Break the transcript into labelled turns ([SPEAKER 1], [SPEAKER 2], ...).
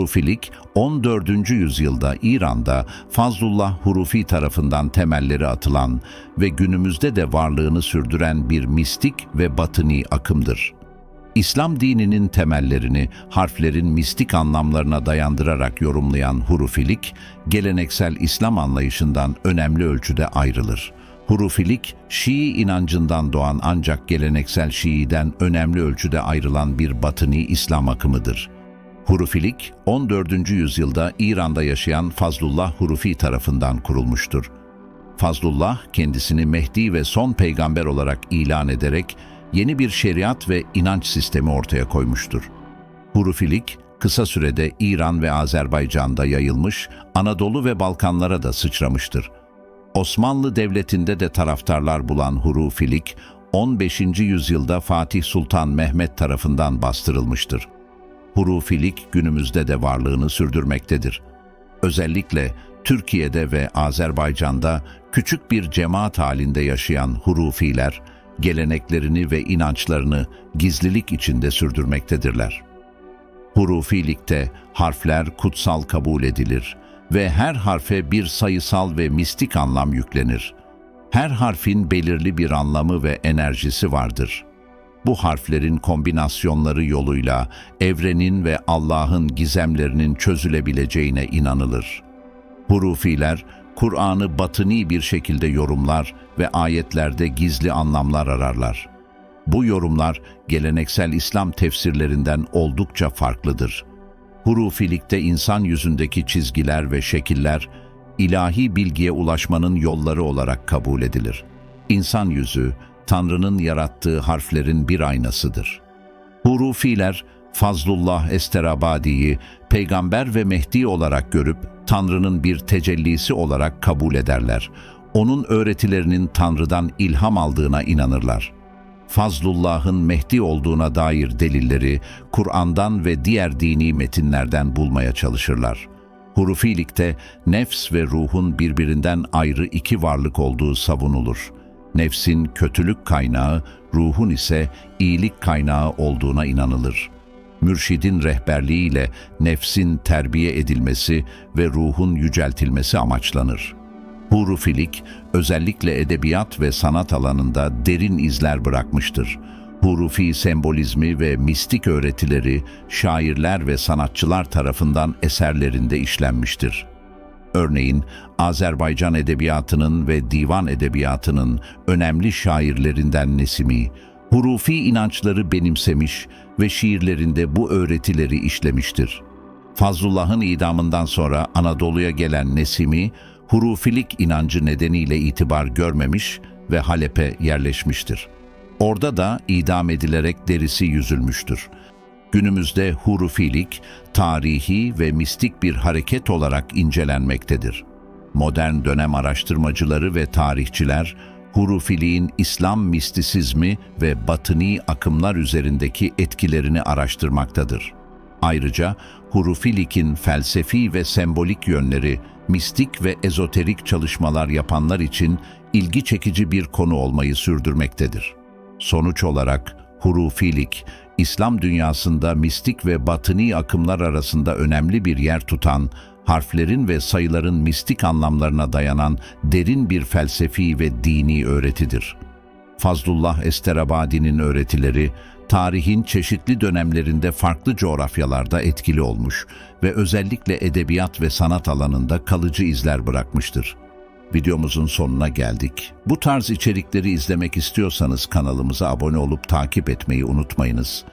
[SPEAKER 1] Hurufilik 14. yüzyılda İran'da Fazlullah Hurufi tarafından temelleri atılan ve günümüzde de varlığını sürdüren bir mistik ve batıni akımdır. İslam dininin temellerini harflerin mistik anlamlarına dayandırarak yorumlayan hurufilik, geleneksel İslam anlayışından önemli ölçüde ayrılır. Hurufilik, Şii inancından doğan ancak geleneksel Şii'den önemli ölçüde ayrılan bir batıni İslam akımıdır. Hurufilik, 14. yüzyılda İran'da yaşayan Fazlullah Hurufi tarafından kurulmuştur. Fazlullah kendisini Mehdi ve son peygamber olarak ilan ederek yeni bir şeriat ve inanç sistemi ortaya koymuştur. Hurufilik kısa sürede İran ve Azerbaycan'da yayılmış, Anadolu ve Balkanlara da sıçramıştır. Osmanlı Devleti'nde de taraftarlar bulan Hurufilik, 15. yüzyılda Fatih Sultan Mehmet tarafından bastırılmıştır. Hurufilik günümüzde de varlığını sürdürmektedir. Özellikle Türkiye'de ve Azerbaycan'da küçük bir cemaat halinde yaşayan Hurufiler, geleneklerini ve inançlarını gizlilik içinde sürdürmektedirler. Hurufilikte harfler kutsal kabul edilir ve her harfe bir sayısal ve mistik anlam yüklenir. Her harfin belirli bir anlamı ve enerjisi vardır. Bu harflerin kombinasyonları yoluyla evrenin ve Allah'ın gizemlerinin çözülebileceğine inanılır. Hurufiler, Kur'an'ı batıni bir şekilde yorumlar ve ayetlerde gizli anlamlar ararlar. Bu yorumlar geleneksel İslam tefsirlerinden oldukça farklıdır. Hurufilikte insan yüzündeki çizgiler ve şekiller, ilahi bilgiye ulaşmanın yolları olarak kabul edilir. İnsan yüzü, Tanrı'nın yarattığı harflerin bir aynasıdır. Hurufiler, Fazlullah Esterabadi'yi peygamber ve Mehdi olarak görüp Tanrı'nın bir tecellisi olarak kabul ederler. Onun öğretilerinin Tanrı'dan ilham aldığına inanırlar. Fazlullah'ın Mehdi olduğuna dair delilleri Kur'an'dan ve diğer dini metinlerden bulmaya çalışırlar. Hurufilikte nefs ve ruhun birbirinden ayrı iki varlık olduğu savunulur. Nefsin kötülük kaynağı, ruhun ise iyilik kaynağı olduğuna inanılır. Mürşidin rehberliğiyle nefsin terbiye edilmesi ve ruhun yüceltilmesi amaçlanır. Hurufilik, özellikle edebiyat ve sanat alanında derin izler bırakmıştır. Hurufi sembolizmi ve mistik öğretileri şairler ve sanatçılar tarafından eserlerinde işlenmiştir. Örneğin Azerbaycan edebiyatının ve divan edebiyatının önemli şairlerinden Nesimi, hurufi inançları benimsemiş ve şiirlerinde bu öğretileri işlemiştir. Fazlullah'ın idamından sonra Anadolu'ya gelen Nesimi, hurufilik inancı nedeniyle itibar görmemiş ve Halep'e yerleşmiştir. Orada da idam edilerek derisi yüzülmüştür. Günümüzde hurufilik, tarihi ve mistik bir hareket olarak incelenmektedir. Modern dönem araştırmacıları ve tarihçiler, hurufiliğin İslam mistisizmi ve batıni akımlar üzerindeki etkilerini araştırmaktadır. Ayrıca hurufilik'in felsefi ve sembolik yönleri, mistik ve ezoterik çalışmalar yapanlar için ilgi çekici bir konu olmayı sürdürmektedir. Sonuç olarak hurufilik, İslam dünyasında mistik ve batıni akımlar arasında önemli bir yer tutan, harflerin ve sayıların mistik anlamlarına dayanan derin bir felsefi ve dini öğretidir. Fazlullah Esterabadi'nin öğretileri, tarihin çeşitli dönemlerinde farklı coğrafyalarda etkili olmuş ve özellikle edebiyat ve sanat alanında kalıcı izler bırakmıştır. Videomuzun sonuna geldik. Bu tarz içerikleri izlemek istiyorsanız kanalımıza abone olup takip etmeyi unutmayınız.